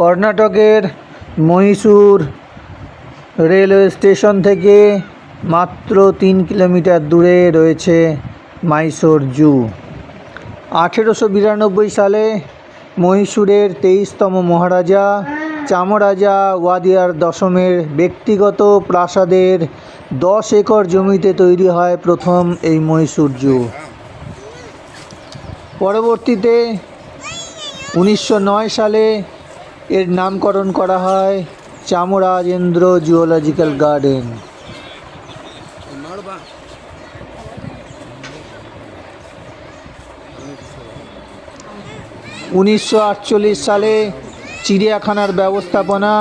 কর্ণাটকের Mysore railway station থেকে মাত্র তিন কিলোমিটার দূরে রয়েছে মাইসোর জু। আঠেরোশো বিরানব্বই সালে মহীশূরের তেইশতম মহারাজা চামরাজা ওয়াদিয়ার দশমের ব্যক্তিগত প্রাসাদের দশ একর জমিতে তৈরি হয় প্রথম এই মহীশূর জু। পরবর্তীতে উনিশশো নয় সালে এর নামকরণ করা হয় চামরাজেন্দ্র জুওলজিক্যাল গার্ডেন। উনিশশো আটচল্লিশ সালে চিড়িয়াখানার ব্যবস্থাপনা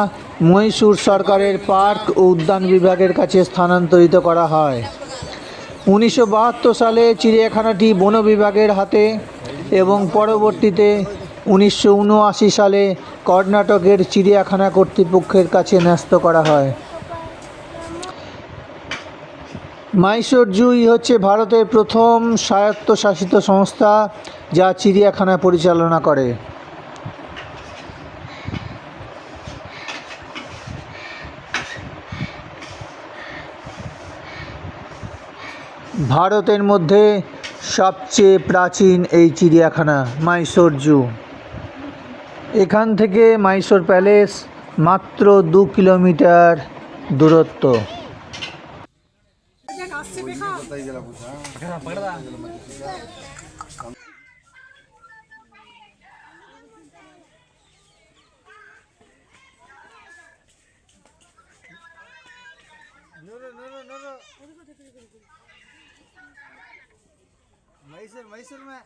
মহীশূর সরকারের পার্ক ও উদ্যান বিভাগের কাছে স্থানান্তরিত করা হয়। উনিশশো বাহাত্তর সালে চিড়িয়াখানাটি বন বিভাগের হাতে এবং পরবর্তীতে উনিশশো উনআশি সালে কর্ণাটকের চিড়িয়াখানা কর্তৃপক্ষের কাছে ন্যস্ত করা হয়। মাইসোর জুই হচ্ছে ভারতের প্রথম স্বায়ত্তশাসিত সংস্থা যা চিড়িয়াখানা পরিচালনা করে। ভারতের মধ্যে সবচেয়ে প্রাচীন এই চিড়িয়াখানা, মাইসোর জু। এখান থেকে মাইসোর প্যালেস মাত্র দু কিলোমিটার দূরত্ব। ಮೈಸೂರು মে।